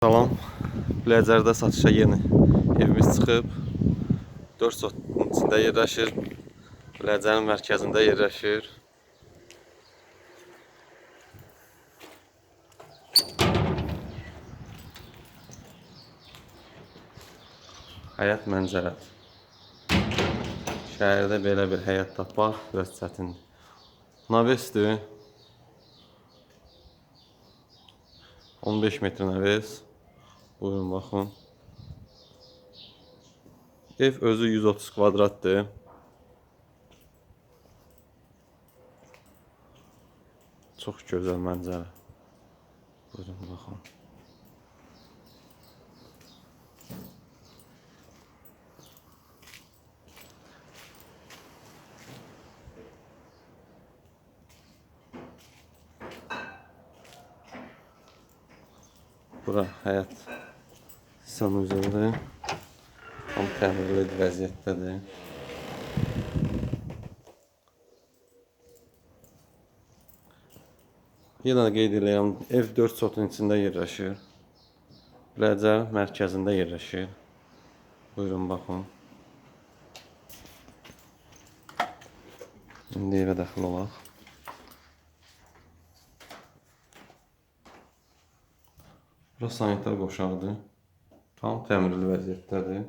Salam. Biləcərdə satışa yeni evimiz çıxıb. 4 sotun içində yerləşir. Biləcərin mərkəzində yerləşir. Həyat mənzərət. Şəhərdə belə bir həyat tapmaq biraz çətindir. Navesdir. 15 metre nəves. Buyurun baxın. Ev özü 130 kvadratdır. Çox gözəl mənzərə. Buyurun baxın. Bura həyat sanuzədir. Tam təmirli vəziyyətdədir. Yenə də qeyd edirəm, ev 4 sotun içində yerləşir. Biləcər mərkəzində yerləşir. Buyurun baxın. İndi evə daxil olaq. Bura sanitar qoşağıdır. Tam təmirli vəziyyətdədir.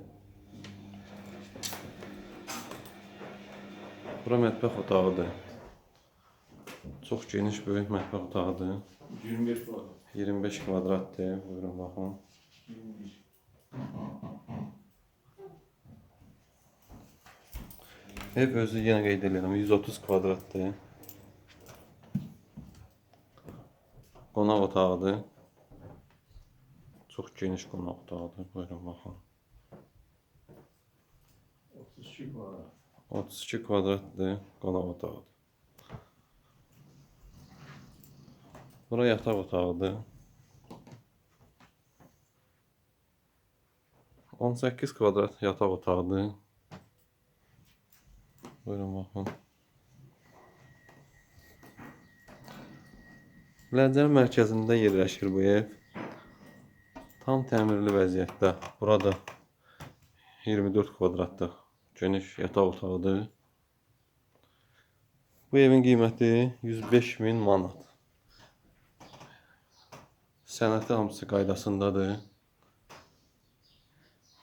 Bura mətbəx otağıdır. Çox geniş böyük mətbəx otağıdır. 25 var. 25 kvadratdır. Buyurun baxın. 21. Ev özü yenə qeyd edirəm 130 kvadratdır. Qonaq otağıdır. Çox geniş qonaq otağıdır. Buyurun baxın. 32 var. 32 kvadratdır qonaq otağıdır. Bura yataq otağıdır. 18 kvadrat yataq otağıdır. Buyurun baxın. Ləncər mərkəzində yerləşir bu ev. Tam təmirli vəziyyətdə. Burada 24 kvadratlıq geniş yataq otağıdır. Bu evin qiyməti 105 min manat. Sənəti hamısı qaydasındadır.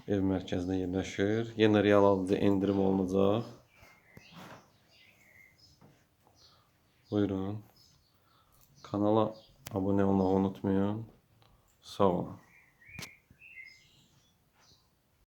Ev mərkəzində yerləşir. Yenə real alıcı endirim olunacaq. Buyurun. Kanala abunə olmağı unutmayın. Sağ olun.